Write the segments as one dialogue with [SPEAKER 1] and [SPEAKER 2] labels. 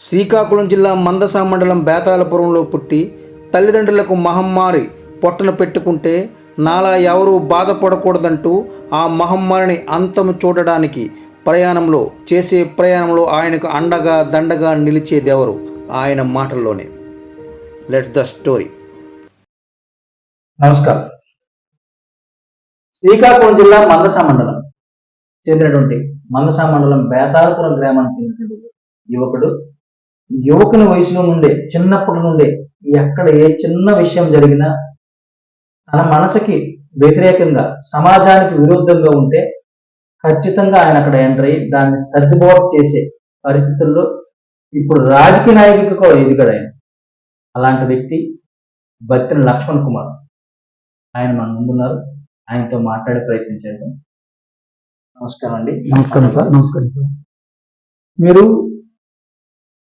[SPEAKER 1] శ్రీకాకుళం జిల్లా మందసా మండలం బేతాలపురంలో పుట్టి తల్లిదండ్రులకు మహమ్మారి పొట్టన పెట్టుకుంటే నాలా ఎవరూ బాధపడకూడదంటూ ఆ మహమ్మారిని అంతము చూడడానికి ప్రయాణంలో చేసే ప్రయాణంలో ఆయనకు అండగా దండగా నిలిచేదెవరు? ఆయన మాటల్లోనే. Let's the story.
[SPEAKER 2] నమస్కారం. శ్రీకాకుళం జిల్లా మందసా మండలం చెందినటువంటి మందసా మండలం బేతాలపురం గ్రామానికి చెందినటువంటి యువకుడు యువకుని వయసులో నుండే చిన్నప్పటి నుండే ఎక్కడ ఏ చిన్న విషయం జరిగినా తన మనసుకి వ్యతిరేకంగా సమాజానికి విరుద్ధంగా ఉంటే ఖచ్చితంగా ఆయన అక్కడ ఎంటర్ అయ్యి దాన్ని సర్దుబాటు చేసే పరిస్థితుల్లో ఇప్పుడు రాజకీయ నాయకుడికి కూడా ఎదిగాడు ఆయన. అలాంటి వ్యక్తి బత్తిన లక్ష్మణ్ కుమార్. ఆయన మన ముందున్నారు ఆయనతో మాట్లాడే ప్రయత్నం చేద్దాం. నమస్కారం అండి.
[SPEAKER 3] నమస్కారం సార్ నమస్కారం సార్.
[SPEAKER 2] మీరు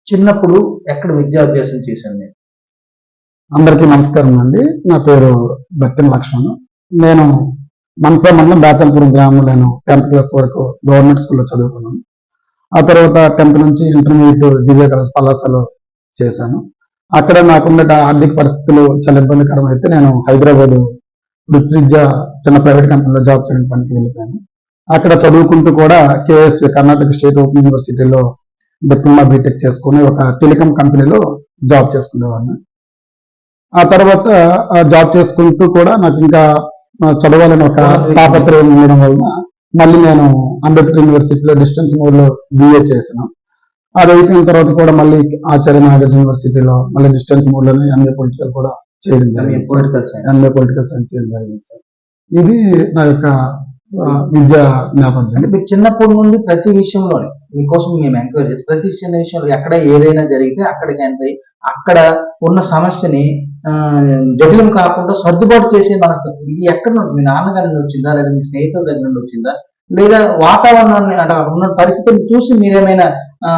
[SPEAKER 2] చిన్నప్పుడు ఎక్కడ విద్యాభ్యాసం చేశాను నేను?
[SPEAKER 3] అందరికీ నమస్కారం అండి. నా పేరు బత్తిన లక్ష్మణ్. నేను మనసా మండలం బేతల్పురం గ్రామంలో నేను టెన్త్ క్లాస్ వరకు గవర్నమెంట్ స్కూల్లో చదువుకున్నాను. ఆ తర్వాత టెన్త్ నుంచి ఇంటర్మీడియట్ జీజే కాలేజ్ పలాసలో చేశాను. అక్కడ నాకున్న ఆర్థిక పరిస్థితులు చాలా ఇబ్బందికరం అయితే నేను హైదరాబాద్ వృత్తిరీత్యా చిన్న ప్రైవేట్ కంపెనీలో జాబ్ చేయడానికి వెళ్ళిపోయాను. అక్కడ చదువుకుంటూ కూడా కేఎస్వి కర్ణాటక స్టేట్ ఓపెన్ యూనివర్సిటీలో డిప్లొమా బీటెక్ చేసుకుని ఒక టెలికాం కంపెనీలో జాబ్ చేసుకునేవాడిని. ఆ తర్వాత ఆ జాబ్ చేసుకుంటూ కూడా నాకు ఇంకా చదవాలని ఒక తాపత్రయం ఉండడం వలన మళ్ళీ నేను అంబేద్కర్ యూనివర్సిటీలో డిస్టెన్స్ మోడ్లో బిఏ చేశాను. అది అయిపోయిన తర్వాత కూడా మళ్ళీ ఆచార్య నాగార్జున యూనివర్సిటీలో మళ్ళీ డిస్టెన్స్ మోడ్లోనే ఎంఏ పొలిటికల్ కూడా చేయడం జరిగింది sir.
[SPEAKER 2] Political science
[SPEAKER 3] MA political science చేయడం జరిగింది సార్. ఇది నా యొక్క విద్యా నేపథ్యం
[SPEAKER 2] అంటే మీరు చిన్నప్పటి నుండి ప్రతి విషయంలోనే మీకోసం మేము ఎంక్వైరీ చేస్తాం. ప్రతి చిన్న విషయంలో ఎక్కడ ఏదైనా జరిగితే అక్కడికి అయ్యి అక్కడ ఉన్న సమస్యని జటిలం కాకుండా సర్దుబాటు చేసే మనస్తత్వం ఇది ఎక్కడ నుండి? మీ నాన్నగారి నుండి వచ్చిందా? లేదా మీ స్నేహితుల దగ్గర నుండి వచ్చిందా? లేదా వాతావరణాన్ని అంటే అక్కడ ఉన్న పరిస్థితులను చూసి మీరేమైనా ఆ,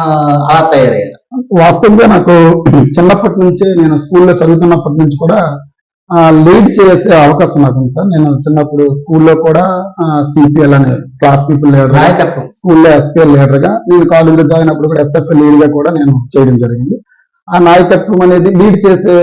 [SPEAKER 2] అలా తయారయ్యారు?
[SPEAKER 3] వాస్తవంగా నాకు చిన్నప్పటి నుంచే నేను స్కూల్లో చదువుతున్నప్పటి నుంచి కూడా లీడ్ చేసే అవకాశం నాకు ఉంది సార్. నేను చిన్నప్పుడు స్కూల్లో కూడా సిపిఎల్ అనే క్లాస్ పీపుల్ లీడర్
[SPEAKER 2] నాయకత్వం.
[SPEAKER 3] స్కూల్లో ఎస్పీఎల్ లీడర్గా నేను కాలేజీలో జాయిన్ అప్పుడు కూడా ఎస్ఎఫ్ఎల్ లీడ్గా కూడా నేను చేయడం జరిగింది. ఆ నాయకత్వం అనేది లీడ్ చేసే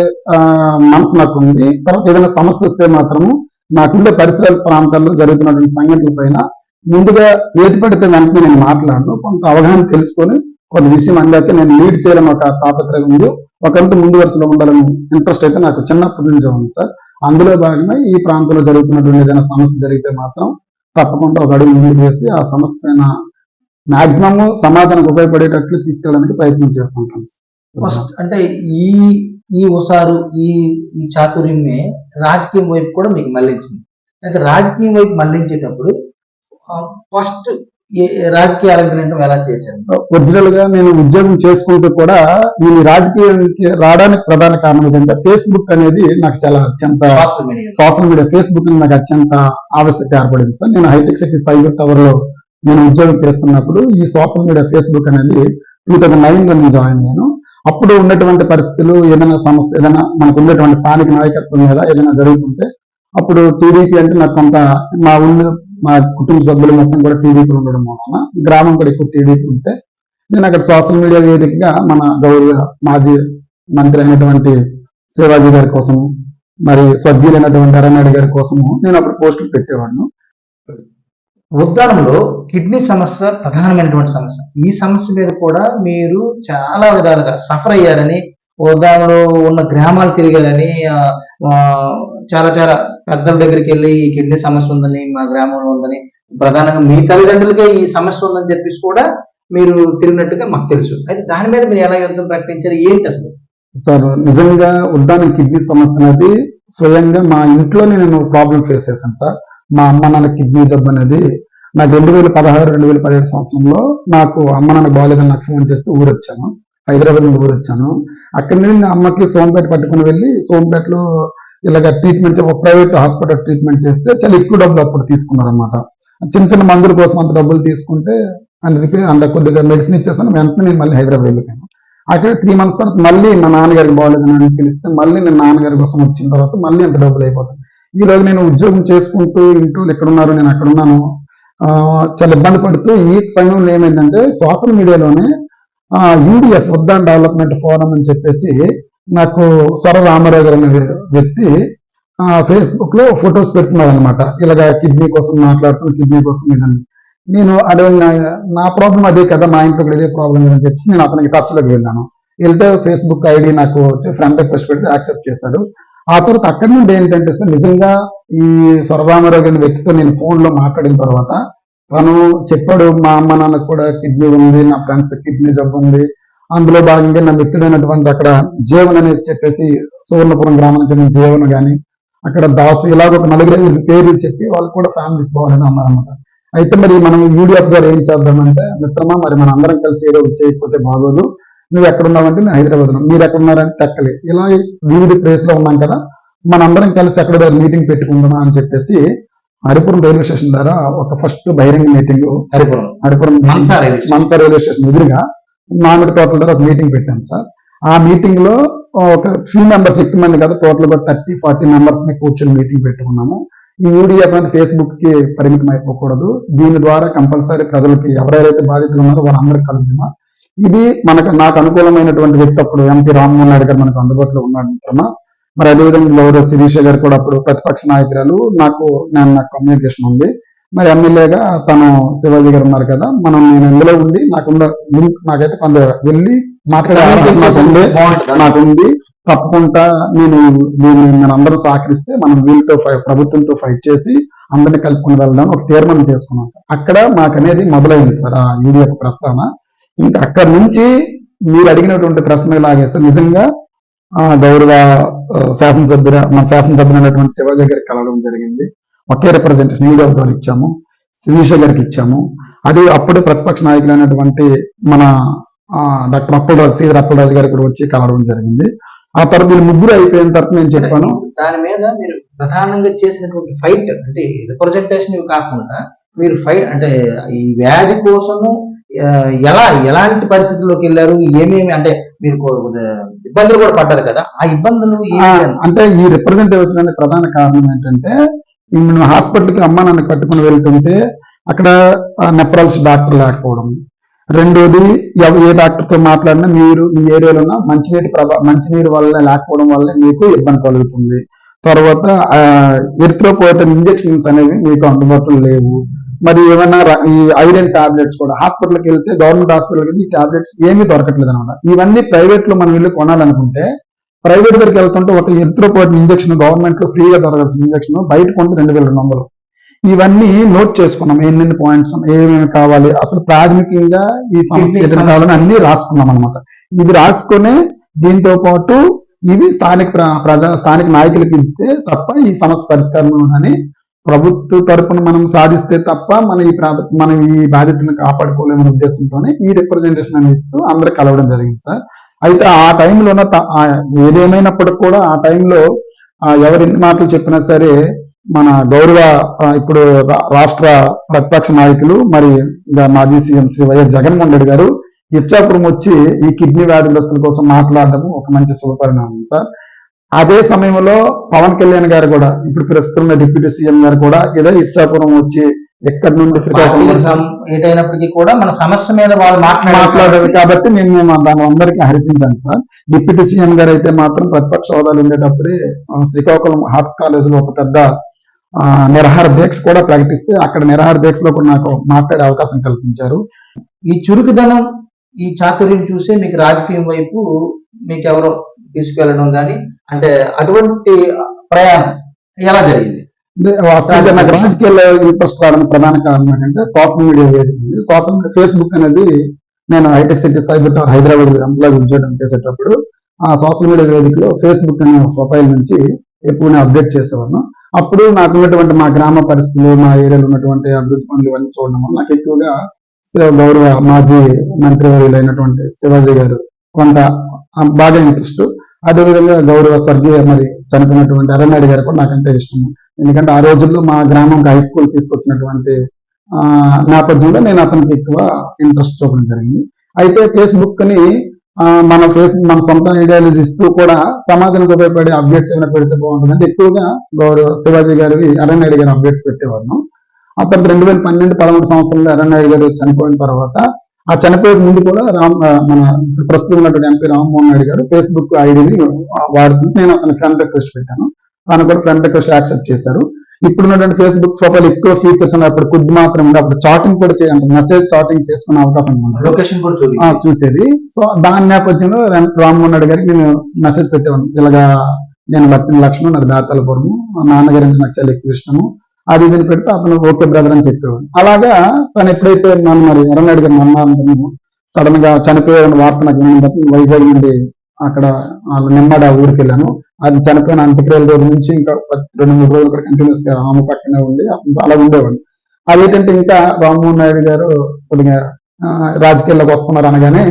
[SPEAKER 3] మనసు నాకు ఉంది తర్వాత ఏదైనా సమస్య వస్తే మాత్రము నాకుండే పరిసరాల ప్రాంతాల్లో జరుగుతున్నటువంటి సంఘటనల పైన ముందుగా ఏది పడితే వెంటనే నేను మాట్లాడను. కొంత అవగాహన తెలుసుకొని కొన్ని విషయం అందాక నేను లీడ్ చేయడం ఒక తాపత్రయం ఉంది. ఒకంత ముందు వరుసలో ఉండాలని ఇంట్రెస్ట్ అయితే నాకు చిన్నప్పటి నుంచి ఉంది సార్. అందులో భాగంగా ఈ ప్రాంతంలో జరుగుతున్నటువంటి ఏదైనా సమస్య జరిగితే మాత్రం తప్పకుండా ఒక అడుగు ముందుకు వేసి ఆ సమస్య పైన మాక్సిమం సమాజానికి ఉపయోగపడేటట్లు తీసుకెళ్ళడానికి ప్రయత్నం చేస్తుంటాను సార్.
[SPEAKER 2] ఫస్ట్ అంటే ఈ ఈ ఓసారు ఈ ఈ చాతుర్యమే రాజకీయం వైపు కూడా మీకు మళ్ళించింది. అయితే రాజకీయం వైపు మళ్ళించేటప్పుడు ఫస్ట్ రాజకీయాలకు రంగం ఎలా చేశారు?
[SPEAKER 3] ఒరిజినల్గా నేను ఉద్యోగం చేసుకుంటూ కూడా నేను రాజకీయానికి రావడానికి ప్రధాన కారణం ఏంటంటే ఫేస్బుక్ అనేది నాకు చాలా అత్యంత
[SPEAKER 2] సోషల్ మీడియా
[SPEAKER 3] ఫేస్బుక్ నాకు అత్యంత ఆవశ్యకత ఏర్పడింది సార్. నేను హైటెక్ సిటీ సైబర్ టవర్లో నేను ఉద్యోగం చేస్తున్నప్పుడు ఈ సోషల్ మీడియా ఫేస్బుక్ అనేది టూ థౌజండ్ నైన్లో నేను జాయిన్ అయ్యాను. అప్పుడు ఉన్నటువంటి పరిస్థితులు ఏదైనా సమస్య ఏదైనా మనకు ఉన్నటువంటి స్థానిక నాయకత్వం మీద ఏదైనా జరుగుతుంటే అప్పుడు టీడీపీ అంటే నాకు కొంత మా ఊళ్ళో మా కుటుంబ సభ్యులు మొత్తం కూడా టీడీపీ ఉండడం వలన గ్రామం కూడా ఎక్కువ టీడీపీ ఉంటే నేను అక్కడ సోషల్ మీడియా వేదికగా మన గౌరవ మాజీ మంత్రి అయినటువంటి శివాజీ గారి కోసము మరి స్వర్గీయులైనటువంటి అరణ్యాడి గారి కోసము నేను అప్పుడు పోస్టులు పెట్టేవాడిను.
[SPEAKER 2] ఉద్దానంలో కిడ్నీ సమస్య ప్రధానమైనటువంటి సమస్య. ఈ సమస్య మీద కూడా మీరు చాలా విధాలుగా సఫర్ అయ్యారని గోదాములో ఉన్న గ్రామాలు తిరిగారని చాలా చాలా పెద్దల దగ్గరికి వెళ్ళి ఈ కిడ్నీ సమస్య ఉందని మా గ్రామంలో ఉందని ప్రధానంగా మీ తల్లిదండ్రులకే ఈ సమస్య ఉందని చెప్పేసి కూడా మీరు తిరిగినట్టుగా మాకు తెలుసు. అయితే దాని మీద మీరు ఎలా యుద్ధం ప్రకటించారు? ఏంటి అసలు?
[SPEAKER 3] సార్ నిజంగా ఉద్దానం కిడ్నీ సమస్య అనేది స్వయంగా మా ఇంట్లోనే నేను ప్రాబ్లం ఫేస్ చేశాను సార్. మా అమ్మ నాన్న కిడ్నీ జబ్బు అనేది నాకు రెండు వేల పదహారు రెండు వేల పదిహేడు సంవత్సరంలో నాకు అమ్మ నాన్న బాగాలేదని నాకు ఫోన్ చేస్తే ఊరు వచ్చాను హైదరాబాద్ నుండి ఊరు వచ్చాను. అక్కడి నుండి నా అమ్మకి సోంపేట పట్టుకుని వెళ్ళి సోంపేటలో ఇలాగ ట్రీట్మెంట్ ఒక ప్రైవేట్ హాస్పిటల్ ట్రీట్మెంట్ చేస్తే చాలా ఎక్కువ డబ్బులు అప్పుడు తీసుకున్నారనమాట చిన్న చిన్న మందుల కోసం అంత డబ్బులు తీసుకుంటే అండ్ రిపేర్ అండ్ కొద్దిగా మెడిసిన్ ఇచ్చేసాను. వెంటనే నేను మళ్ళీ హైదరాబాద్ వెళ్ళిపోయాను. అక్కడ త్రీ మంత్స్ తర్వాత మళ్ళీ మా నాన్నగారికి బాగాలేదని అని పిలిస్తే మళ్ళీ నేను నాన్నగారి కోసం వచ్చిన తర్వాత మళ్ళీ అంత డబ్బులు అయిపోతాను ఈ రోజు నేను ఉద్యోగం చేసుకుంటూ ఇంటూ ఎక్కడున్నారు నేను అక్కడ ఉన్నాను. చాలా ఇబ్బంది పడుతూ ఈ సమయంలో ఏమైందంటే సోషల్ మీడియాలోనే యూడిఎఫ్ ఉద్దాన్ డెవలప్మెంట్ ఫోరం అని చెప్పేసి నాకు స్వర రామారావు గారు అనే వ్యక్తి ఫేస్బుక్లో ఫొటోస్ పెడుతున్నారు అనమాట ఇలాగా కిడ్నీ కోసం మాట్లాడుతున్న కిడ్నీ కోసం ఇదని. నేను అదే నా- ప్రాబ్లం అదే కదా మా ఇంట్లో కూడా ఇదే ప్రాబ్లం అని చెప్పి నేను అతనికి టచ్లోకి వెళ్ళాను. వెళ్తే ఫేస్బుక్ ఐడి నాకు ఫ్రెండ్ రిక్వెస్ట్ పెడితే యాక్సెప్ట్ చేశాడు. ఆ తర్వాత అక్కడి నుండి ఏంటంటే సార్ నిజంగా ఈ సొరరామారావు గారి వ్యక్తితో నేను ఫోన్లో మాట్లాడిన తర్వాత తను చెప్పాడు మా అమ్మ నాన్నకు కూడా కిడ్నీ ఉంది నా ఫ్రెండ్స్ కిడ్నీ జబ్బు ఉంది. అందులో భాగంగా నా మిత్రుడైనటువంటి అక్కడ జీవన్ అనేది చెప్పేసి సువర్ణపురం గ్రామానికి చెందిన జీవన్ గాని అక్కడ దాసు ఇలాగ ఒక నలుగురు పేరు పేర్లు చెప్పి వాళ్ళు కూడా ఫ్యామిలీస్ బాగాలని అన్నారన్నమాట అయితే మరి మనం యూడిఎఫ్ గారు ఏం చేద్దామంటే మిత్రమా మరి మన అందరం కలిసి ఏదో ఒకటి చేయకపోతే బాగోదు. నువ్వు ఎక్కడున్నావంటే నేను హైదరాబాద్ మీరు ఎక్కడున్నారంటే టెక్కలి. ఇలా వివిధ ప్లేస్లో ఉన్నాం కదా మనందరం కలిసి ఎక్కడ మీటింగ్ పెట్టుకుందామా అని చెప్పేసి హరిపురం రైల్వే స్టేషన్ ద్వారా ఒక ఫస్ట్ బహిరంగ మీటింగ్
[SPEAKER 2] హరిపురం.
[SPEAKER 3] హరిపురం
[SPEAKER 2] మనసా రైల్వే స్టేషన్.
[SPEAKER 3] ఎదురుగా మామిడి తోటల ద్వారా ఒక మీటింగ్ పెట్టాం సార్. ఆ మీటింగ్లో ఒక ఫ్యూ మెంబర్స్ ఎక్కువ మంది కదా టోటల్గా థర్టీ ఫార్టీ మెంబర్స్ని కూర్చొని మీటింగ్ పెట్టుకున్నాము. ఈ యూడిఎఫ్ అనేది ఫేస్బుక్కి పరిమితం అయిపోకూడదు దీని ద్వారా కంపల్సరీ ప్రజలకి ఎవరెవరైతే బాధితులు ఉన్నారో వాళ్ళందరికీ కలుగుతామా ఇది మనకు నాకు అనుకూలమైనటువంటి వ్యక్తి అప్పుడు ఎంపీ రామ్మోహన్ నాయుడు గారు మనకు అందుబాటులో ఉన్నాడు మిత్రమా? మరి అదేవిధంగా గౌరవ శిరీష గారు కూడా అప్పుడు ప్రతిపక్ష నాయకురాలు. నాకు నేను నాకు కమ్యూనికేషన్ ఉంది. మరి ఎమ్మెల్యేగా తను శివాజీ గారు ఉన్నారు కదా మనం నేను ఇందులో ఉండి నాకున్న లింక్ నాకైతే కొంత వెళ్ళి మాట్లాడే అవకాశం నాకు ఉంది.
[SPEAKER 2] బాగుంటుంది.
[SPEAKER 3] నాకు ఉంది. తప్పకుండా నేను దీన్ని మన అందరం సహకరిస్తే మనం వీళ్ళతో ప్రభుత్వంతో ఫైట్ చేసి అందరిని కలుపుకొని వెళ్దాం. ఒక తీర్మానం చేసుకున్నాం సార్. అక్కడ మాకు అనేది మొదలైంది సార్ ఆ యూడిఎఫ్ ప్రస్తావన. ఇంకా అక్కడ నుంచి మీరు అడిగినటువంటి ప్రశ్న లాగేస్తే నిజంగా గౌరవ శాసనసభ్యుల మన శాసనసభ్యులైనటువంటి శివాజీ గారికి కలవడం జరిగింది. ఒకే రిప్రజెంటేషన్ ఈడీ గారికి ఇచ్చాము. శిరీష గారికి ఇచ్చాము. అది అప్పుడు ప్రతిపక్ష నాయకులైనటువంటి మన డాక్టర్ అప్పలరాజు శ్రీ అప్పలరాజు గారు కూడా వచ్చి కలవడం జరిగింది. ఆ తర్వాత ముగ్గురు అయిపోయిన తర్వాత నేను చెప్పాను.
[SPEAKER 2] దాని మీద మీరు ప్రధానంగా చేసినటువంటి ఫైట్ అంటే రిప్రజెంటేషన్ ఇవి కాకుండా మీరు ఫైట్ అంటే ఈ వ్యాధి కోసము ఎలా ఎలాంటి పరిస్థితుల్లోకి వెళ్ళారు? ఏమేమి అంటే మీరు ఇబ్బందులు కూడా పడ్డారు కదా ఆ ఇబ్బందులు?
[SPEAKER 3] అంటే ఈ రిప్రజెంటేషన్ అనే ప్రధాన కారణం ఏంటంటే నేను హాస్పిటల్కి అమ్మ నాన్న కట్టుకుని వెళ్తుంటే అక్కడ నెప్రాలజీ డాక్టర్ లేకపోవడం. రెండోది ఏ డాక్టర్తో మాట్లాడినా మీరు మీ ఏరియాలో ఉన్న మంచినీటి ప్రభా మంచినీరు వల్ల లేకపోవడం వల్ల మీకు ఇబ్బంది కలుగుతుంది. తర్వాత ఎరిత్రోపోయిటన్ ఇంజెక్షన్స్ అనేవి మీకు అందుబాటులో లేవు. మరి ఏమైనా ర- ఈ ఐరన్ టాబ్లెట్స్ కూడా హాస్పిటల్కి వెళ్తే గవర్నమెంట్ హాస్పిటల్కి ఈ టాబ్లెట్స్ ఏమీ దొరకట్లేదు అనమాట ఇవన్నీ ప్రైవేట్లో మనం వెళ్ళి కొనాలనుకుంటే ప్రైవేట్ దగ్గరికి వెళ్తుంటే ఒక ఎరిత్రోపోయిటన్ ఇంజెక్షన్ గవర్నమెంట్లో ఫ్రీగా దొరకాల్సిన ఇంజెక్షన్ బయట కొంటే రెండు వేల రెండు వందలు. ఇవన్నీ నోట్ చేసుకున్నాం ఎన్నెన్ని పాయింట్స్ ఏమేమి కావాలి అసలు ప్రాథమికంగా ఈ సమస్య కావాలని అన్ని రాసుకున్నాం అనమాట ఇది రాసుకునే దీంతో పాటు ఇవి స్థానిక ప్ర- ప్రజా స్థానిక నాయకులకి ఇస్తే తప్ప ఈ సమస్య పరిష్కారం అని ప్రభుత్వ తరపున మనం సాధిస్తే తప్ప మన ఈ ప్రా- మనం ఈ బాధ్యతను కాపాడుకోలేమనే ఉద్దేశంతోనే ఈ రిప్రజెంటేషన్ అని ఇస్తూ అందరు కలవడం జరిగింది సార్. అయితే ఆ టైంలోన ఏదేమైనప్పటికి కూడా ఆ టైంలో ఎవరు మాటలు చెప్పినా సరే మన గౌరవ ఇప్పుడు రాష్ట్ర ప్రతిపక్ష నాయకులు మరి మాజీ సీఎం శ్రీ వైఎస్ జగన్మోహన్ రెడ్డి గారు ఇచ్చాపురం వచ్చి ఈ కిడ్నీ వ్యాధిగ్రస్తుల కోసం మాట్లాడడం ఒక మంచి శుభపరిణామం సార్. అదే సమయంలో పవన్ కళ్యాణ్ గారు కూడా ఇప్పుడు ప్రస్తుతం ఉన్న డిప్యూటీ సీఎం గారు కూడా ఏదో ఇచ్చాపురం వచ్చి ఎక్కడి నుండి
[SPEAKER 2] ఏటైనప్పటికీ కూడా మన సమస్య మీద వాళ్ళు
[SPEAKER 3] మాట్లాడారు. కాబట్టి నేను మేము దాని అందరికీ హరిసించాను సార్. డిప్యూటీ సీఎం గారు అయితే మాత్రం ప్రతిపక్ష హోదాలు ఉండేటప్పుడే శ్రీకాకుళం ఆర్ట్స్ కాలేజ్లో ఒక పెద్ద నిరహార దీక్ష కూడా ప్రకటిస్తే అక్కడ నిరహార దీక్షలో కూడా నాకు మాట్లాడే అవకాశం కల్పించారు.
[SPEAKER 2] ఈ చురుకుదనం ఈ చాతుర్యం చూసే మీకు రాజకీయం వైపు మీకు ఎవరో తీసుకెళ్ళడం కానీ అంటే అటువంటి ప్రయాణం ఎలా జరిగింది?
[SPEAKER 3] అంటే వాస్తవంగా నాకు రాజకీయాల్లో ఇంట్రెస్ట్ రావడానికి ప్రధాన కారణం ఏంటంటే సోషల్ మీడియా వేదిక ఉంది. సోషల్ మీడియా ఫేస్బుక్ అనేది నేను Hitec City cyber tower Hyderabad employee ఉద్యోగం చేసేటప్పుడు ఆ సోషల్ మీడియా వేదికలో ఫేస్బుక్ అనే ప్రొఫైల్ నుంచి నేను అప్డేట్ చేసేవాను అప్పుడు నాకు ఉన్నటువంటి మా గ్రామ పరిస్థితులు మా ఏరియాలో ఉన్నటువంటి అభివృద్ధి పనులు ఇవన్నీ చూడడం వల్ల నాకు ఎక్కువగా గౌరవ మాజీ మంత్రివర్యులైనటువంటి శివాజీ గారు కొంత బాగా ఇంట్రెస్ట్ అదేవిధంగా గౌరవ స్వర్గీయ మరి చనిపోయినటువంటి అరణ్యాడి గారు కూడా నాకంటే ఇష్టం ఎందుకంటే ఆ రోజుల్లో మా గ్రామంకి హై స్కూల్ తీసుకొచ్చినటువంటి ఆ, నేపథ్యంలో నేను అతనికి ఎక్కువ ఇంట్రెస్ట్ చూపడం జరిగింది. అయితే ఫేస్బుక్ని మన ఫేస్ మన సొంత ఐడియాలజీ ఇస్తూ కూడా సమాజానికి ఉపయోగపడే అప్డేట్స్ ఏమైనా పెడితే బాగుంటుందంటే ఎక్కువగా గౌరవ శివాజీ గారివి అరణ్యాడి గారి అప్డేట్స్ పెట్టేవాళ్ళం. ఆ తర్వాత రెండు వేల పన్నెండు పదమూడు సంవత్సరంలో అరణ్యాడి గారు చనిపోయిన తర్వాత ఆ చనిపోయే ముందు కూడా రామ్ మన ప్రస్తుతం ఉన్నటువంటి ఎంపీ రామ్మోహన్ నాయుడు గారు ఫేస్బుక్ ఐడిని వాడుతుంటే నేను అతని ఫ్రెండ్ రిక్వెస్ట్ పెట్టాను. తను కూడా ఫ్రెండ్ రిక్వెస్ట్ యాక్సెప్ట్ చేశారు. ఇప్పుడు ఉన్నటువంటి ఫేస్బుక్ ప్రొఫైల్ ఎక్కువ ఫీచర్స్ ఉన్నాయి. అప్పుడు కొద్ది మాత్రం ఉంది అప్పుడు చాటింగ్ కూడా చేయాలి మెసేజ్ చాటింగ్ చేసుకునే అవకాశం ఉంది.
[SPEAKER 2] లొకేషన్ కూడా
[SPEAKER 3] చూసేది. సో దాని నేపథ్యంలో రామ్- రామ్మోహన్ రెడ్డి గారికి నేను మెసేజ్ పెట్టేవాను ఇలాగా నేను బత్తిన లక్ష్మణ్ నాది బేతాలపురము మా నాన్నగారి నాకు చాలా ఎక్కువ ఇష్టము అది ఇది పెడితే అతను ఓకే బ్రదర్ అని చెప్పేవాడు. అలాగా తను ఎప్పుడైతే నన్ను మరి ఎర్రనాయుడు గారు అన్నాను సడన్గా చనిపోయే వార్త నాకు విన్న వైజాగ్ నుండి అక్కడ వాళ్ళ నిమ్మడ ఊరికి వెళ్ళాను. అది చనిపోయిన అంత్యక్రియల రోజు నుంచి ఇంకా రెండు మూడు రోజులు కూడా కంటిన్యూస్గా ఆమె పక్కనే ఉండి అలా ఉండేవాడు. అదేంటంటే ఇంకా రామ్మోహన్ నాయుడు గారు కొద్దిగా రాజకీయాల్లోకి వస్తున్నారు అనగానే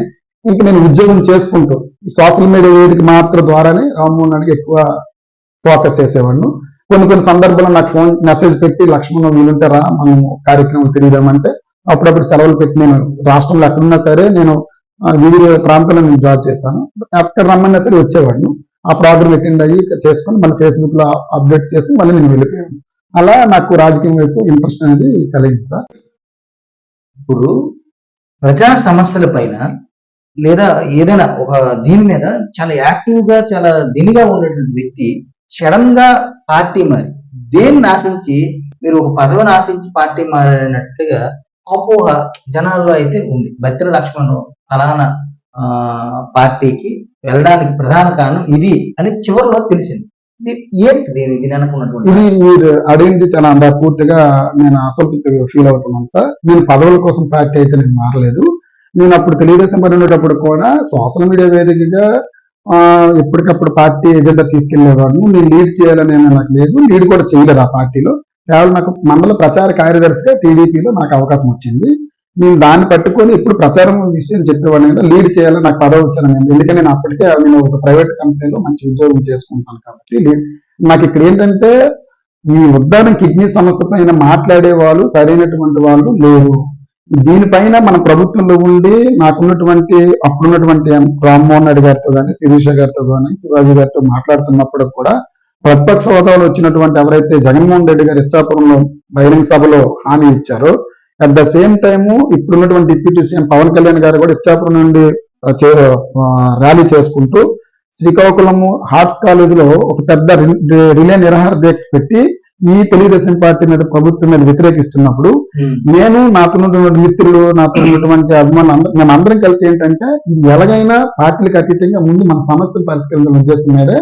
[SPEAKER 3] ఇంక నేను ఉద్యోగం చేసుకుంటూ సోషల్ మీడియా వేదిక మాత్రం ద్వారానే రామ్మోహన్ నాయుడుకి ఎక్కువ ఫోకస్ చేసేవాడిని. కొన్ని కొన్ని సందర్భాల్లో నాకు ఫోన్ మెసేజ్ పెట్టి లక్ష్మణ్ వీలుంటే రా మనం కార్యక్రమం తిరిగిదామంటే అప్పుడప్పుడు సెలవులు పెట్టి నేను రాష్ట్రంలో ఎక్కడున్నా సరే నేను వివిధ ప్రాంతాల్లో నేను జాబ్ చేశాను. ఎక్కడ రమ్మన్నా సరే వచ్చేవాడిని. ఆ ప్రోగ్రామ్ అటెండ్ అయ్యి చేసుకొని మళ్ళీ ఫేస్బుక్లో అప్డేట్స్ చేసి మళ్ళీ నేను వెళ్ళిపోయాను. అలా నాకు రాజకీయం వైపు ఇంట్రెస్ట్ అనేది కలిగింది సార్.
[SPEAKER 2] ఇప్పుడు ప్రజా సమస్యల పైన లేదా ఏదైనా ఒక దీని మీద చాలా యాక్టివ్గా చాలా దినిగా ఉండేటువంటి వ్యక్తి సడన్గా పార్టీ మారి. దేన్ని ఆశించి మీరు ఒక పదవిని ఆశించి పార్టీ మారినట్టుగా అపోహ జనాల్లో అయితే ఉంది. బత్తిన లక్ష్మణ్ ఫలానా ఆ, పార్టీకి వెళ్ళడానికి ప్రధాన కారణం ఇది అని చివరిలో తెలిసింది. ఇది ఏంటి దీని దీని
[SPEAKER 3] ఇది
[SPEAKER 2] అనుకున్నటువంటి
[SPEAKER 3] మీరు అడిగింది చాలా అందా పూర్తిగా నేను అసంతృప్తి ఫీల్ అవుతున్నాను సార్. నేను పదవుల కోసం పార్టీ అయితే నేను మారలేదు. నేను అప్పుడు తెలుగుదేశం పని ఉండేటప్పుడు కూడా సోషల్ మీడియా వేదికగా ఎప్పటికప్పుడు పార్టీ ఎజెండా తీసుకెళ్ళేవాడు నేను లీడ్ చేయాలని నాకు లేదు. లీడ్ కూడా చేయలేదు ఆ పార్టీలో. కేవలం నాకు మండల ప్రచార కార్యదర్శిగా టీడీపీలో నాకు అవకాశం వచ్చింది. నేను దాన్ని పట్టుకొని ఇప్పుడు ప్రచారం విషయం చెప్పేవాడిని లీడ్ చేయాలని నాకు పదవి వచ్చాను నేను. ఎందుకంటే నేను అప్పటికే నేను ఒక ప్రైవేట్ కంపెనీలో మంచి ఉద్యోగం చేసుకుంటాను కాబట్టి నాకు ఇక్కడ ఏంటంటే ఈ ఉద్దానం కిడ్నీ సమస్య పైన మాట్లాడే వాళ్ళు సరైనటువంటి వాళ్ళు లేరు. దీనిపైన మన ప్రభుత్వంలో ఉండి నాకున్నటువంటి అప్పుడున్నటువంటి రామ్మోహన్ రెడ్డి గారితో కానీ శిరీష గారితో కానీ శివాజీ గారితో మాట్లాడుతున్నప్పుడు కూడా ప్రతిపక్ష హోదాలో వచ్చినటువంటి ఎవరైతే జగన్మోహన్ రెడ్డి గారు ఇచ్చాపురంలో బహిరంగ సభలో హామీ ఇచ్చారో అట్ ద సేమ్ టైము ఇప్పుడున్నటువంటి డిప్యూటీ సీఎం పవన్ కళ్యాణ్ గారు కూడా ఇచ్చాపురం నుండి చే- ర్యాలీ చేసుకుంటూ శ్రీకాకుళము హార్ట్స్ కాలేజీలో ఒక పెద్ద రి- రిలే నిరాహార దీక్ష పెట్టి ఈ తెలుగుదేశం పార్టీ మీద ప్రభుత్వం మీద వ్యతిరేకిస్తున్నప్పుడు నేను నాతో ఉన్నటువంటి మిత్రులు నాతో ఉన్నటువంటి అభిమానులు అందరూ మేము అందరం కలిసి ఏంటంటే ఎలాగైనా పార్టీలకు అతీతంగా ముందు మన సమస్యను పరిష్కరించాలనే ఉద్దేశం మీదే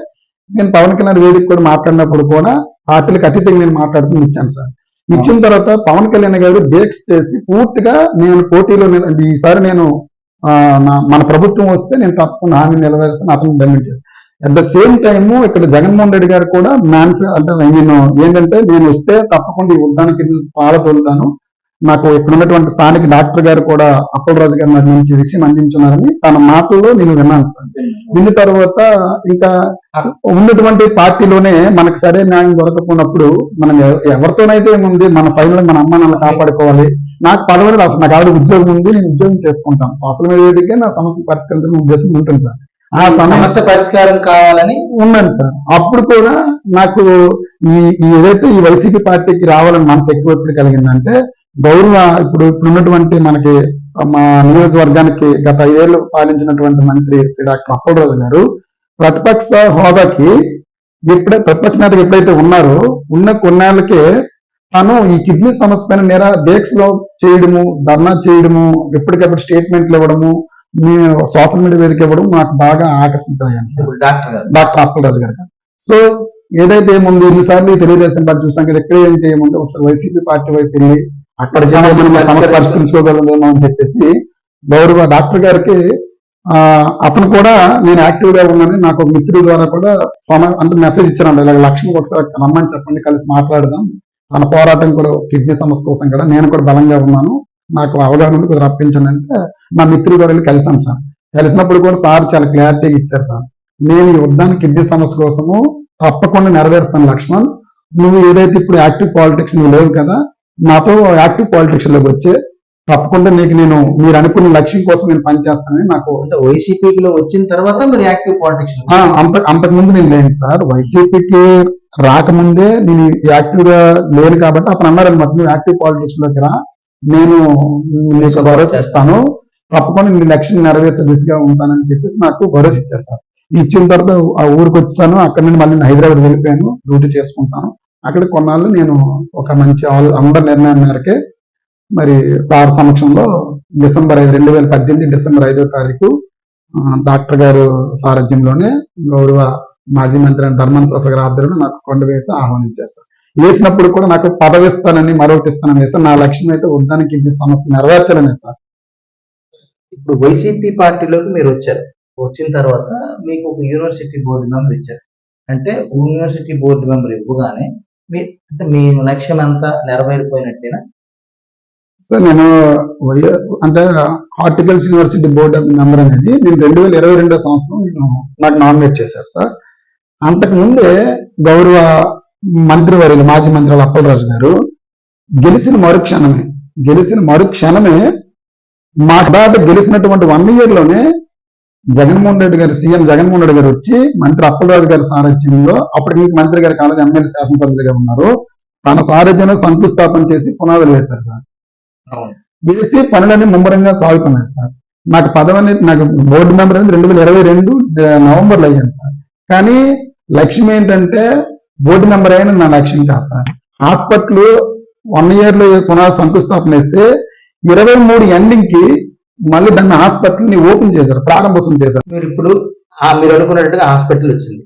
[SPEAKER 3] నేను పవన్ కళ్యాణ్ వేదిక కూడా మాట్లాడినప్పుడు కూడా పార్టీలకు అతీతంగా నేను మాట్లాడుతూ ఇచ్చాను సార్. ఇచ్చిన తర్వాత పవన్ కళ్యాణ్ గారు డేక్స్ చేసి పూర్తిగా నేను పోటీలో ఈసారి నేను ఆ, నా- మన ప్రభుత్వం వస్తే నేను తప్పకుండా హామీ నెరవేరుస్తాను అతను డెమెంట్ చేస్తాను. అట్ ద సేమ్ టైము ఇక్కడ జగన్మోహన్ రెడ్డి గారు కూడా మ్యాన్ఫే అంటే నేను ఏంటంటే నేను వస్తే తప్పకుండా ఈ ఉద్దానికి పాలతోలుతాను నాకు ఇక్కడ ఉన్నటువంటి స్థానిక డాక్టర్ గారు కూడా అప్పలరాజు గారు నాకు మంచి విషయం అందించున్నారని తన మాటల్లో నేను విన్నాను సార్. విన్న తర్వాత ఇంకా ఉన్నటువంటి పార్టీలోనే మనకు సరైన న్యాయం దొరకకున్నప్పుడు మనం ఎవరితోనైతే ఏముంది మన ఫైనల్ మన అమ్మ నాన్న కాపాడుకోవాలి. నాకు పదవి అసలు నాకు ఆవిడ ఉద్యోగం ఉంది నేను ఉద్యోగం చేసుకుంటాను. సోషల్ మీడియాకే నా సమస్య పరిష్కరించడం ఉద్దేశం ఉంటుంది సార్. ఆ సమస్య
[SPEAKER 2] పరిష్కారం కావాలని
[SPEAKER 3] ఉన్నాను సార్. అప్పుడు కూడా నాకు ఈ ఏదైతే ఈ వైసీపీ పార్టీకి రావాలని మనసు ఎక్కువ ఎప్పుడు కలిగిందంటే గౌరవ ఇప్పుడు ఇప్పుడు ఉన్నటువంటి మనకి మా నియోజకవర్గానికి గత ఐదేళ్ళు పాలించినటువంటి మంత్రి శ్రీ డాక్టర్ అప్పలరాజు గారు ప్రతిపక్ష హోదాకి ఎప్పుడైతే ప్రతిపక్ష నేతగా ఎప్పుడైతే ఉన్నారో ఉన్న కొన్నాళ్ళకే తను ఈ కిడ్నీ సమస్య పైన నేర దీక్షలో చేయడము ధర్నా చేయడము ఎప్పటికప్పుడు స్టేట్మెంట్లు ఇవ్వడము మీ సోషల్ మీడియా వేదిక ఇవ్వడం నాకు బాగా ఆకర్షించాను
[SPEAKER 2] doctor garu.
[SPEAKER 3] Doctor Appalaraju garu so ఏదైతే ఏముంది ఇన్నిసార్లు ఈ తెలుగుదేశం పార్టీ చూసాం కదా ఎక్కడ ఏంటి ఏముంది ఒకసారి వైసీపీ పార్టీ వైపు వెళ్ళి అక్కడ సమస్య పరిష్కరించుకోగలమేమో అని చెప్పేసి గౌరవ డాక్టర్ గారికి ఆ అతను కూడా నేను యాక్టివ్గా ఉన్నానని నాకు ఒక మిత్రుడి ద్వారా కూడా సమ అంటే మెసేజ్ ఇచ్చాను ఇలాగ లక్ష్మి ఒకసారి రమ్మని చెప్పండి కలిసి మాట్లాడదాం. తన పోరాటం కూడా కిడ్నీ సమస్య కోసం కూడా నేను కూడా బలంగా ఉన్నాను. నాకు అవగాహన ఉంది కొద్దిగా రప్పించండి అంటే మా మిత్రుడు కూడా కలిసాం సార్. కలిసినప్పుడు కూడా సార్ చాలా క్లారిటీగా ఇచ్చారు సార్. నేను ఈ యుద్ధాన్ని కిడ్నీ సమస్య కోసము తప్పకుండా నెరవేరుస్తాను లక్ష్మణ్. నువ్వు ఏదైతే ఇప్పుడు యాక్టివ్ పాలిటిక్స్ నువ్వు లేవు కదా నాతో యాక్టివ్ పాలిటిక్స్లోకి వచ్చే తప్పకుండా నీకు నేను మీరు అనుకున్న లక్ష్యం కోసం నేను పనిచేస్తానని నాకు
[SPEAKER 2] అంటే వైసీపీలో వచ్చిన తర్వాత మీరు యాక్టివ్ పాలిటిక్స్
[SPEAKER 3] అంత అంతకుముందు నేను లేను సార్. వైసీపీకి రాకముందే నేను యాక్టివ్గా లేను కాబట్టి అతను అన్నారు అనమాట నువ్వు యాక్టివ్ పాలిటిక్స్లోకి రా నేను నీకు భరోసా ఇస్తాను తప్పకుండా నీ లక్ష్యం నెరవేర్చే దిశగా ఉంటానని చెప్పేసి నాకు భరోసా ఇచ్చేస్తారు. ఇచ్చిన తర్వాత ఆ ఊరికి వచ్చాను అక్కడ నుండి మళ్ళీ హైదరాబాద్ వెళ్ళిపోయాను. డ్యూటీ చేసుకుంటాను. అక్కడ కొన్నాళ్ళు నేను ఒక మంచి ఆల్ అందరి నిర్ణయం మేరకే మరి సార్ సమక్షంలో డిసెంబర్ ఐదు రెండు వేల పద్దెనిమిది డిసెంబర్ ఐదో తారీఖు డాక్టర్ గారు సారథ్యంలోనే గౌరవ మాజీ మంత్రి ధర్మన్ ప్రసాద్ గారి ఆధ్వర్యంలో నాకు కొండ వేసి ఆహ్వానించేస్తారు వేసినప్పుడు కూడా నాకు పదవి ఇస్తానని మరొకటి ఇస్తానని వేస్తే నా లక్ష్యం అయితే ఉద్దానికి ఇంటి సమస్య నెరవేర్చాలనే సార్.
[SPEAKER 2] ఇప్పుడు వైసీపీ పార్టీలోకి మీరు వచ్చారు. వచ్చిన తర్వాత మీకు ఒక యూనివర్సిటీ బోర్డు మెంబర్ ఇచ్చారు. అంటే యూనివర్సిటీ బోర్డు మెంబర్ ఇవ్వగానే మీ అంటే మీ లక్ష్యం అంతా నెరవేరిపోయినట్టేనా?
[SPEAKER 3] సార్ నేను వైఎస్ అంటే horticultural university board of member అనేది నేను రెండు వేల ఇరవై రెండో సంవత్సరం నేను నాకు నామినేట్ చేశారు సార్. అంతకు ముందే గౌరవ మంత్రివర్యులు మాజీ మంత్రి అప్పలరాజు గారు గెలిచిన మరుక్షణమే గెలిచిన మరుక్షణమే మా దాట గెలిచినటువంటి వన్ ఇయర్లోనే జగన్మోహన్ రెడ్డి గారు సీఎం జగన్మోహన్ రెడ్డి గారు వచ్చి మంత్రి అప్పలరాజు గారి సారథ్యంలో అప్పటికి మంత్రి గారి కాలేజ్ ఎమ్మెల్యే శాసనసభ్యులుగా ఉన్నారు. తన సారథ్యంలో శంకుస్థాపన చేసి పునాదులు వేశారు సార్. వేసి పనులన్నీ ముమ్మరంగా సాగుతున్నాయి సార్. నాకు పదవి అనేది నాకు బోర్డు మెంబర్ అనేది రెండు వేల ఇరవై రెండు నవంబర్లో అయ్యాను సార్. కానీ లక్ష్యం ఏంటంటే బోర్డు మెంబర్ అయిన నా లక్ష్యం కాదు సార్ హాస్పిటల్ వన్ ఇయర్లో పునః శంకుస్థాపన వేస్తే ఇరవై మూడు ఎండింగ్కి మళ్ళీ దాన్ని హాస్పిటల్ని ఓపెన్ చేశారు ప్రారంభోత్సవం చేశారు.
[SPEAKER 2] మీరు ఇప్పుడు ఆ మీరు అనుకున్నట్టుగా హాస్పిటల్ వచ్చింది.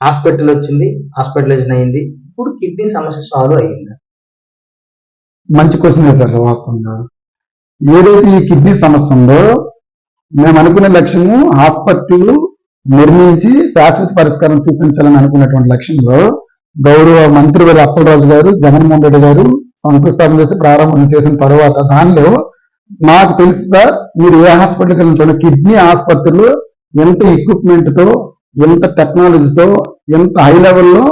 [SPEAKER 2] హాస్పిటల్ వచ్చింది హాస్పిటలైజేషన్ అయింది ఇప్పుడు కిడ్నీ సమస్య సాల్వ్ అయ్యింది
[SPEAKER 3] మంచి క్వశ్చన్ సార్ వాస్తవంగా. ఏదైతే ఈ కిడ్నీ సమస్య ఉందో మేము అనుకునే లక్ష్యము హాస్పిటల్ నిర్మించి శాశ్వత పరిష్కారం చూపించాలని అనుకున్నటువంటి లక్ష్యంలో గౌరవ మంత్రి వారి అప్పలరాజు గారు జగన్మోహన్ రెడ్డి గారు శంకుస్థాపన చేసి ప్రారంభం చేసిన తర్వాత దానిలో నాకు తెలుసు సార్ మీరు ఏ హాస్పిటల్కి వెళ్ళిన కిడ్నీ ఆసుపత్రులు ఎంత ఎక్విప్మెంట్తో ఎంత టెక్నాలజీతో ఎంత హై లెవెల్లో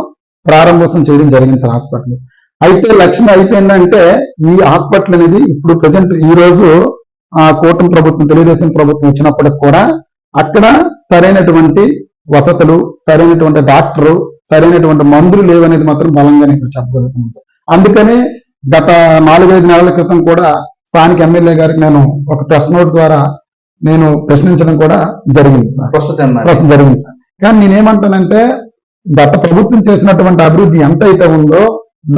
[SPEAKER 3] ప్రారంభోత్సవం చేయడం జరిగింది సార్ హాస్పిటల్. అయితే లక్ష్యం అయిపోయిందంటే ఈ హాస్పిటల్ అనేది ఇప్పుడు ప్రజెంట్ ఈ రోజు ఆ కూటమి ప్రభుత్వం తెలుగుదేశం ప్రభుత్వం వచ్చినప్పటికి కూడా అక్కడ సరైనటువంటి వసతులు సరైనటువంటి డాక్టరు సరైనటువంటి మందులు లేవనేది మాత్రం బలంగా నేను చెప్పగలుగుతున్నాను సార్. అందుకనే గత నాలుగైదు నెలల క్రితం కూడా స్థానిక ఎమ్మెల్యే గారికి నేను ఒక ప్రెస్ నోట్ ద్వారా నేను ప్రశ్నించడం కూడా జరిగింది సార్.
[SPEAKER 2] ప్రస్తుతం
[SPEAKER 3] జరిగింది సార్. కానీ నేనేమంటానంటే గత ప్రభుత్వం చేసినటువంటి అభివృద్ధి ఎంత అయితే ఉందో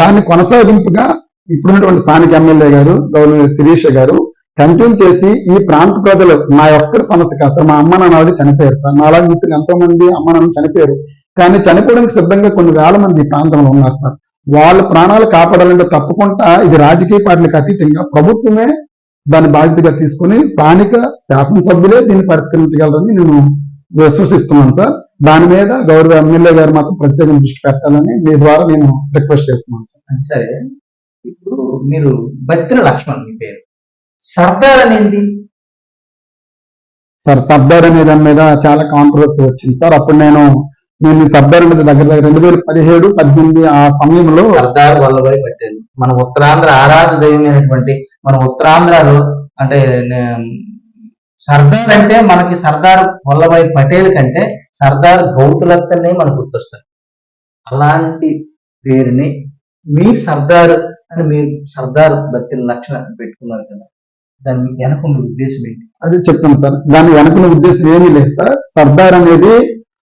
[SPEAKER 3] దాన్ని కొనసాగింపుగా ఇప్పుడున్నటువంటి స్థానిక ఎమ్మెల్యే గారు గౌరవ శిరీష గారు కంటిన్యూ చేసి ఈ ప్రాంత ప్రజలు నా ఒక్కరి సమస్య కాదు సార్ మా అమ్మ నాన్న చనిపోయారు సార్. నాలా మిత్రులు ఎంతో మంది అమ్మ నాన్న చనిపోయారు. కానీ చనిపోవడానికి సిద్ధంగా కొన్ని వేల మంది ఈ ప్రాంతంలో ఉన్నారు సార్. వాళ్ళ ప్రాణాలు కాపాడాలంటే తప్పకుండా ఇది రాజకీయ పార్టీలకు అతీతంగా ప్రభుత్వమే దాన్ని బాధ్యతగా తీసుకుని స్థానిక శాసనసభ్యులే దీన్ని పరిష్కరించగలరని నేను విశ్వసిస్తున్నాను సార్. దాని మీద గౌరవ ఎమ్మెల్యే గారు మాత్రం ప్రత్యేక దృష్టి పెట్టాలని మీ ద్వారా నేను రిక్వెస్ట్ చేస్తున్నాను సార్.
[SPEAKER 2] సరే. ఇప్పుడు మీరు బతికిన లక్ష్మణ్ మీ పేరు. సర్దార్ అనేది
[SPEAKER 3] సార్ సర్దార్ అనే దాని మీద చాలా కాంట్రవర్సీ వచ్చింది సార్. అప్పుడు నేను నేను సర్దార్ అనేది దగ్గర దగ్గర రెండు వేల పదిహేడు పద్దెనిమిది ఆ సమయంలో
[SPEAKER 2] సర్దార్ వల్లభాయ్ పటేల్. మన ఉత్తరాంధ్ర ఆరాధ దైవమైనటువంటి మన ఉత్తరాంధ్రలో అంటే సర్దార్ అంటే మనకి సర్దార్ వల్లభాయ్ పటేల్ కంటే సర్దార్ గౌతులక్కనే మనకు గుర్తొస్తారు అలాంటి పేరుని మీరు సర్దార్ అని మీరు సర్దార్ బతిన లక్షణ పెట్టుకున్నారు కదా. దాని వెనకున్న ఉద్దేశం ఏంటి?
[SPEAKER 3] అది చెప్తాను సార్. దాని వెనకున్న ఉద్దేశం ఏమీ లేదు సార్. సర్దార్ అనేది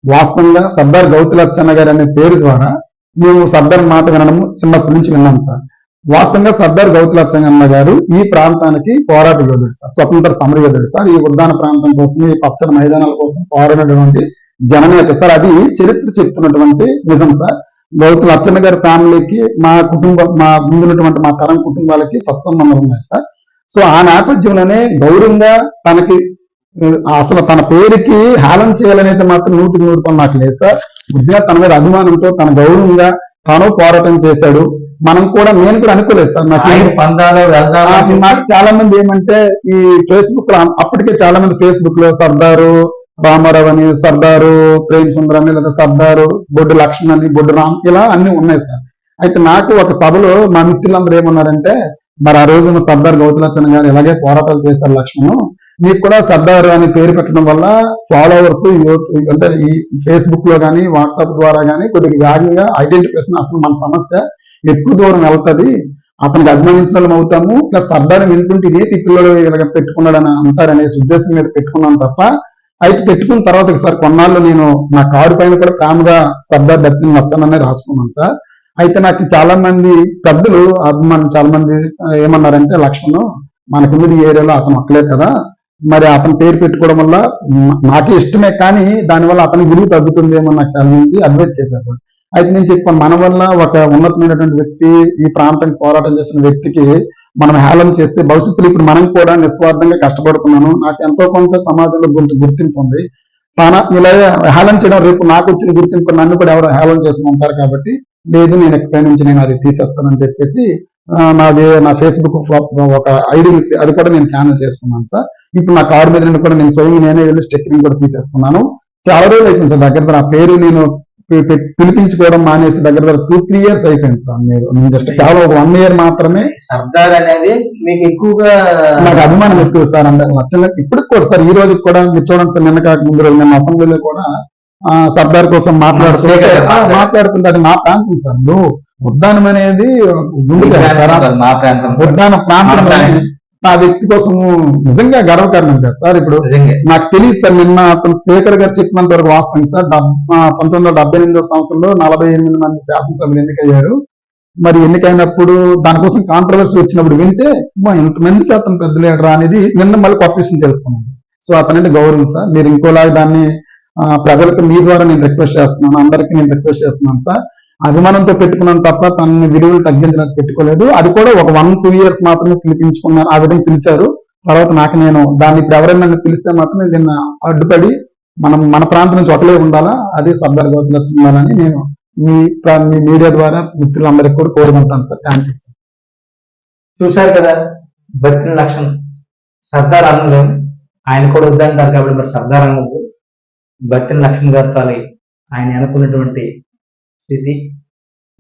[SPEAKER 3] వాస్తవంగా సర్దార్ గౌతులచ్చన్న గారు అనే పేరు ద్వారా మేము సర్దార్ మాట వినడం చిన్నప్పటి నుంచి విన్నాం సార్. వాస్తవంగా సర్దార్ గౌతులచ్చన్న గారు ఈ ప్రాంతానికి పోరాట యోధుడు సార్. స్వతంత్ర సమర యోధుడు సార్. ఈ ఉద్దాన ప్రాంతం కోసం ఈ పచ్చని మైదానాల కోసం పోరాడినటువంటి జననేత సార్. అది చరిత్ర చెప్తున్నటువంటి నిజం సార్. గౌతుల అచ్చన్న గారి ఫ్యామిలీకి మా కుటుంబం మా ముందున్నటువంటి మా తరం కుటుంబాలకి సత్సంబంధాలు ఉన్నాయి సార్. సో ఆ నేపథ్యంలోనే గౌరవంగా తనకి అసలు తన పేరుకి హేళన చేయాలనేది మాత్రం నూటికి నూరు పని నాకు లేదు సార్. నిజంగా తన మీద అభిమానంతో తన గౌరవంగా తాను పోరాటం చేశాడు. మనం కూడా నేను కూడా అనుకోలేదు సార్. నాకు
[SPEAKER 2] పందాలో
[SPEAKER 3] నాకు చాలా మంది ఏమంటే ఈ ఫేస్బుక్లో అప్పటికే చాలా మంది ఫేస్బుక్లో సర్దారు రామారావు అని సర్దారు ప్రేమ్ సుందర్ అని లేదా సర్దారు బొడ్డు లక్ష్మణ్ అని బొడ్డు రామ్ ఇలా అన్ని ఉన్నాయి సార్. అయితే నాకు ఒక సభలో మా మిత్రులందరూ ఏమన్నారంటే మరి ఆ రోజున సర్దార్ గౌతలచన్ గారు ఇలాగే పోరాటాలు చేశారు లక్ష్మణ్. మీకు కూడా సర్దార్ అని పేరు పెట్టడం వల్ల ఫాలోవర్స్ అంటే ఈ ఫేస్బుక్లో కానీ వాట్సాప్ ద్వారా కానీ కొద్దిగా వేగంగా ఐడెంటిఫికేషన్ అసలు మన సమస్య ఎక్కువ దూరం వెళ్తుంది. అతనికి అభిమానించడం వాళ్ళం అవుతాము. ప్లస్ సర్దార్ వినుకుంటే ఇదే పిల్లలు ఇలాగ పెట్టుకున్నాడని అంటారనేసి ఉద్దేశం మీద పెట్టుకున్నాను తప్ప అయితే పెట్టుకున్న తర్వాత సార్ కొన్నాళ్ళు నేను నా కారు పైన కూడా ప్రేమగా సర్దార్ దత్తిని వచ్చానని రాసుకున్నాను సార్. అయితే నాకు చాలా మంది పెద్దలు అభిమానం చాలా మంది ఏమన్నారంటే లక్ష్మణ్ మనకున్నది ఏరియాలో అతను ఒక్కలే కదా? మరి అతని పేరు పెట్టుకోవడం వల్ల నాకు ఇష్టమే కానీ దానివల్ల అతని విలువ తగ్గుతుందేమో నాకు చాలా మంది అడ్వైజ్ చేశారు సార్. అయితే నేను చెప్పాను మన వల్ల ఒక ఉన్నతమైనటువంటి వ్యక్తి ఈ ప్రాంతానికి పోరాటం చేసిన వ్యక్తికి మనం హేళన చేస్తే భవిష్యత్తులో ఇప్పుడు మనం కూడా నిస్వార్థంగా కష్టపడుతున్నాను. నాకు ఎంతో కొంత సమాజంలో గుర్తు గుర్తింపు ఉంది. తన ఇలా హేళన చేయడం రేపు నాకు వచ్చిన గుర్తింపు నన్ను కూడా ఎవరో హేళన చేసి ఉంటారు కాబట్టి లేదు నేను ఎక్కడి నుంచి నేను అది తీసేస్తానని చెప్పేసి నాది నా ఫేస్బుక్ ఒక ఐడి అది కూడా నేను క్యాన్సిల్ చేసుకున్నాను సార్. ఇప్పుడు నా కారు మీద కూడా నేను స్వయం నేనే వెళ్ళి స్టిక్కరింగ్ కూడా తీసేసుకున్నాను. చాలా రోజులు అయిపోయింది సార్ దగ్గర దగ్గర ఆ పేరు నేను పిలిపించుకోవడం మానేసి దగ్గర దగ్గర టూ త్రీ ఇయర్స్ అయిపోయింది సార్ మీరు నేను జస్ట్ కేవలం ఒక వన్ ఇయర్ మాత్రమే
[SPEAKER 2] సర్దార్ అనేది మీకు ఎక్కువగా
[SPEAKER 3] నాకు అభిమానం ఎక్కువ సార్ అంటే నచ్చలేదు. ఇప్పటికి కూడా సార్ ఈ రోజు కూడా మీరు చూడండి సార్ నిన్న కాక ముందు రోజు నిన్న అసెంబ్లీలో కూడా సర్దార్ కోసం మాట్లాడుతుంటే మాట్లాడుతుంటే అది మా ప్రాంతం సార్. నువ్వు ఉద్దానం అనేది సార్?
[SPEAKER 2] ప్రాంతం.
[SPEAKER 3] ఉద్దాన ప్రాంతం. నా వ్యక్తి కోసం నిజంగా గర్వకారణం కదా సార్ ఇప్పుడు. నాకు తెలియదు సార్ నిన్న అతను స్పీకర్ గారు చెప్పినంత వరకు వాస్తవం సార్. పంతొమ్మిది వందల డెబ్బై ఎనిమిదో సంవత్సరంలో నలభై ఎనిమిది మంది శాసనసభ్యులు ఎన్నికయ్యారు. మరి ఎన్నికైనప్పుడు దానికోసం కాంట్రవర్సీ వచ్చినప్పుడు వింటే "అమ్మా, ఇంతమందికి అతను పెద్ద లీడర్ అనేది నిన్న మళ్ళీ కొత్త విషయం తెలుసుకున్నాను సో అతనంటే గౌరవం సార్. మీరు ఇంకోలాగా దాన్ని ప్రజలకు మీ ద్వారా నేను రిక్వెస్ట్ చేస్తున్నాను అందరికీ నేను రిక్వెస్ట్ చేస్తున్నాను సార్. అభిమానంతో పెట్టుకున్నాను తప్ప తనని విలువలు తగ్గించడానికి పెట్టుకోలేదు. అది కూడా ఒక వన్ టూ ఇయర్స్ మాత్రమే పిలిపించుకున్నాను ఆ విధంగా పిలిచారు. తర్వాత నాకు నేను దాన్ని ఇప్పుడు ఎవరైనా పిలిస్తే మాత్రం నేను దీన్ని అడ్డుపడి మనం మన ప్రాంతం నుంచి ఒకలే ఉండాలా? అదే సర్దార్ గౌతమ్ లక్ష్మణ్ ఉండాలని నేను మీ మీ మీడియా ద్వారా మిత్రులందరికీ కూడా కోరుకుంటాను సార్. థ్యాంక్ యూ సార్
[SPEAKER 2] చూశారు కదా బతికిన లక్షణం. సర్దార్ అనలేం ఆయన కూడా వద్దంటారు కాబట్టి మరి సర్దార్ అనదు భక్తిని లక్ష్మణ్ గారు ఆయన అనుకున్నటువంటి స్థితి.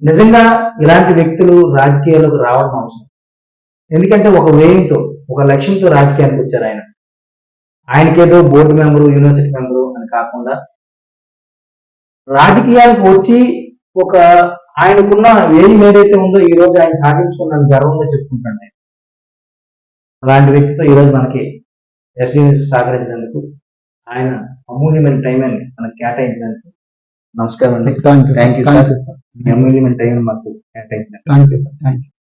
[SPEAKER 2] నిజంగా ఇలాంటి వ్యక్తులు రాజకీయాలకు రావడం అవసరం. ఎందుకంటే ఒక వేయంతో ఒక లక్ష్యంతో రాజకీయానికి వచ్చారు ఆయన. ఆయనకేదో బోర్డు మెంబరు యూనివర్సిటీ మెంబరు అని కాకుండా రాజకీయాలకు వచ్చి ఒక ఆయనకున్న ఏం ఏదైతే ఉందో ఈ రోజు ఆయన సాధించుకున్న గర్వంగా చెప్పుకుంటాను నేను. అలాంటి వ్యక్తితో ఈరోజు మనకి ఎస్డీ న్యూస్ సహకరించినందుకు ఆయన అమూల్యమైన టైం అని మనకు కేటాయించినందుకు నమస్కారం అండి.
[SPEAKER 3] Thank you thank. You sir
[SPEAKER 2] అమూల్యమైన టైం మాకు కేటాయించినందుకు.
[SPEAKER 3] Thank you sir thank you